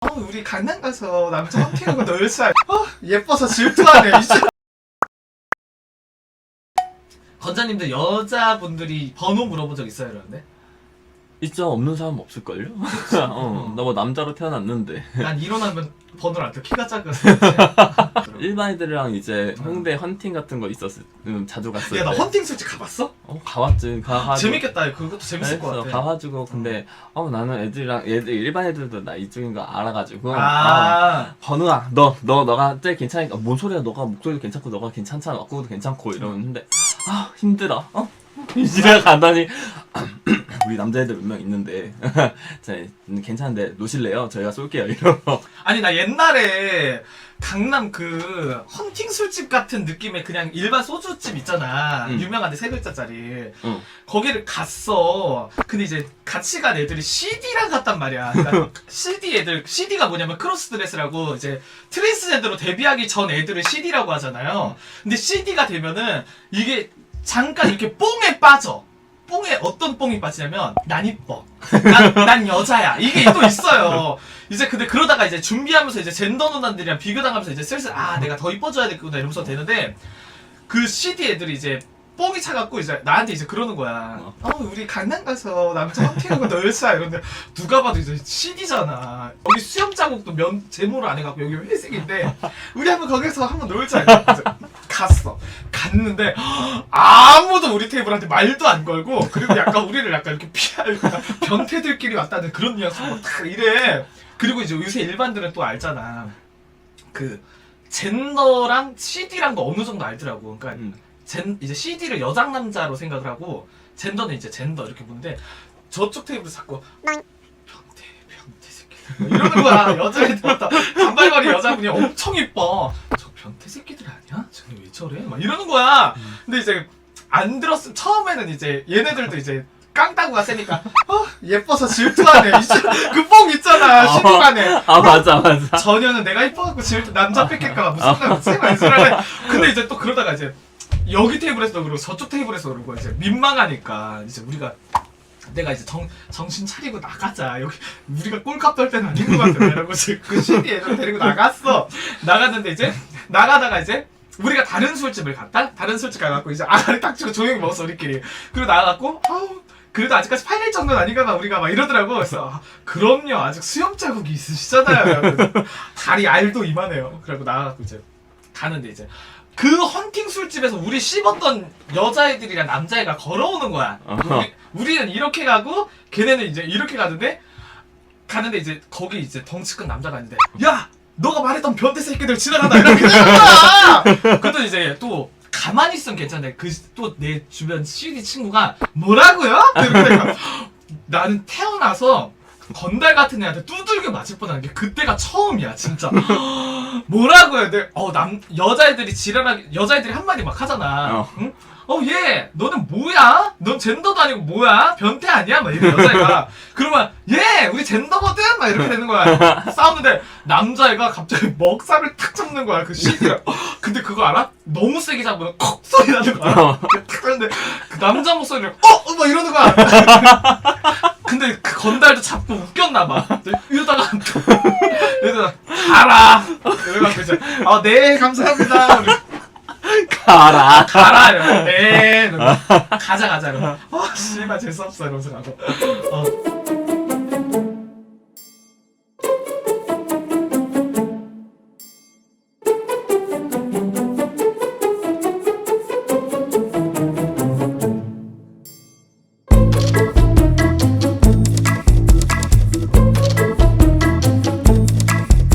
어, 우리 강남 가서 남자 헌팅하고 놀자. 어, 예뻐서 질투하네. 이제. 건자님들 여자분들이 번호 물어본 적 있어요, 이러는데? 있죠 없는 사람 없을걸요? 어, 나뭐 남자로 태어났는데. 난 일어나면 번호를 안 돼. 키가 작아서. 일반 애들이랑 이제 홍대 헌팅 같은 거 있었을 음, 자주 갔을 야, 나 때. 헌팅 솔직히 가봤어? 어, 가봤지. 가가지고. 재밌겠다. 그것도 재밌을 것 그래서 같아. 가가지고 근데 어. 나는 애들이랑 애들 일반 애들도 나 이쪽인 거 알아가지고. 아, 아, 건우야. 너 너 너 가 제일 괜찮으니까. 뭔 소리야. 너가 목소리도 괜찮고 너가 괜찮잖아. 어꾸도 괜찮고 이러는데. 아 힘들어. 어? 집에 간다니 우리 남자애들 몇 명 있는데. 자, 괜찮은데 노실래요? 저희가 쏠게요 이러고. 아니 나 옛날에 강남 그 헌팅 술집 같은 느낌의 그냥 일반 소주집 있잖아. 응. 유명한데 세 글자짜리. 응. 거기를 갔어. 근데 이제 같이 간 애들이 CD랑 갔단 말이야. 그러니까 CD 애들 CD가 뭐냐면 크로스드레스라고 이제 트랜스젠더로 데뷔하기 전 애들을 CD라고 하잖아요. 근데 CD가 되면은 이게 잠깐 이렇게 뽕에 빠져 뽕에 어떤 뽕이 빠지냐면 난 이뻐 난, 난 여자야 이게 또 있어요 이제 근데 그러다가 이제 준비하면서 이제 젠더 누나들이랑 비교당하면서 이제 슬슬 아 내가 더 이뻐져야 되겠구나 이러면서 되는데 그 CD 애들이 이제 뽕이 차갖고 이제 나한테 이제 그러는 거야. 어, 우리 강남 가서 남자 헌팅하고 놀자 이런데 누가 봐도 이제 CD잖아. 여기 수염 자국도 면 제모를 안 해갖고 여기 회색인데 우리 한번 거기서 한번 놀자. 이러면서 갔어. 갔는데 아무도 우리 테이블한테 말도 안 걸고 그리고 약간 우리를 약간 이렇게 피할 변태들끼리 왔다는 그런 뉘앙스로 딱 이래. 그리고 이제 요새 일반들은 또 알잖아. 그 젠더랑 CD랑 거 어느 정도 알더라고. 그러니까 음. 젠 이제 CD를 여장 남자로 생각을 하고 젠더는 이제 젠더 이렇게 보는데 저쪽 테이블에서 자꾸 변태 변태 새끼들 막 이러는 거야 여자애들부터 단발머리 여자분이 엄청 이뻐 저래? 막 이러는 거야. 근데 이제 안 들었음 처음에는 이제 얘네들도 이제 깡따구가 세니까 어 예뻐서 질투하네. 그뽕 있잖아 시부간에. 아 맞아 맞아. 전혀는 내가 이뻐갖고 질투 남자 뺏길까봐. 무슨 상관없지? 막 이러는데 근데 이제 또 그러다가 이제 여기 테이블에서도 그러고 저쪽 테이블에서 그러고 이제 민망하니까 이제 우리가 내가 이제 정, 정신 차리고 나가자. 여기 우리가 꼴값 떨 때는 아닌 것 같아 이러고 이제 그 CD 애들 데리고 나갔어. 나갔는데 이제 나가다가 이제 우리가 다른 술집을 갔다? 다른 술집 가갖고 이제 아가리 딱 치고 조용히 먹었어 우리끼리. 그리고 나가갖고 아우 그래도 아직까지 팔릴 정도는 아닌가 봐 우리가 막 이러더라고. 그래서 아, 그럼요. 아직 수염 자국이 있으시잖아요. 그래서 다리 알도 이만해요. 그리고 나가갖고 이제 가는데 이제 그 헌팅 술집에서 우리 씹었던 여자애들이랑 남자애가 걸어오는 거야. 우리, 우리는 이렇게 가고 걔네는 이제 이렇게 가는데 가는데 이제 거기 이제 덩치 큰 남자가 있는데 야 너가 말했던 변태 새끼들 지나간다. 이렇게 되는 거야 그랬더니 이제 또 가만히 있으면 괜찮은데 그 또 내 주변 CD 친구가 뭐라고요? 이렇게 되니까 나는 태어나서 건달 같은 애한테 두들겨 맞을 뻔한 게 그때가 처음이야 진짜 뭐라고요? 내, 어, 남, 여자애들이 지랄하게, 여자애들이 한마디 막 하잖아. 어. 응? 어, 얘, 너는 뭐야? 넌 젠더도 아니고 뭐야? 변태 아니야? 막 이래, 여자애가. 그러면, 얘, 우리 젠더거든? 막 이렇게 되는 거야. 싸우는데, 남자애가 갑자기 먹살을 탁 잡는 거야, 그 시기를. 근데 그거 알아? 너무 세게 잡으면 콕 소리 나는 거야. 어. 탁 하는데, 그 남자 목소리를, 어! 어! 막 이러는 거야. 근데 그 건달도 잡고 웃겼나봐. 이러다가, 이러다가, 가라! 이제, 아, 네, 감사합니다. 가라 가라! 네. 가자, 가자. 아, 씨발, 재수없어. 이러면서 가고. 어.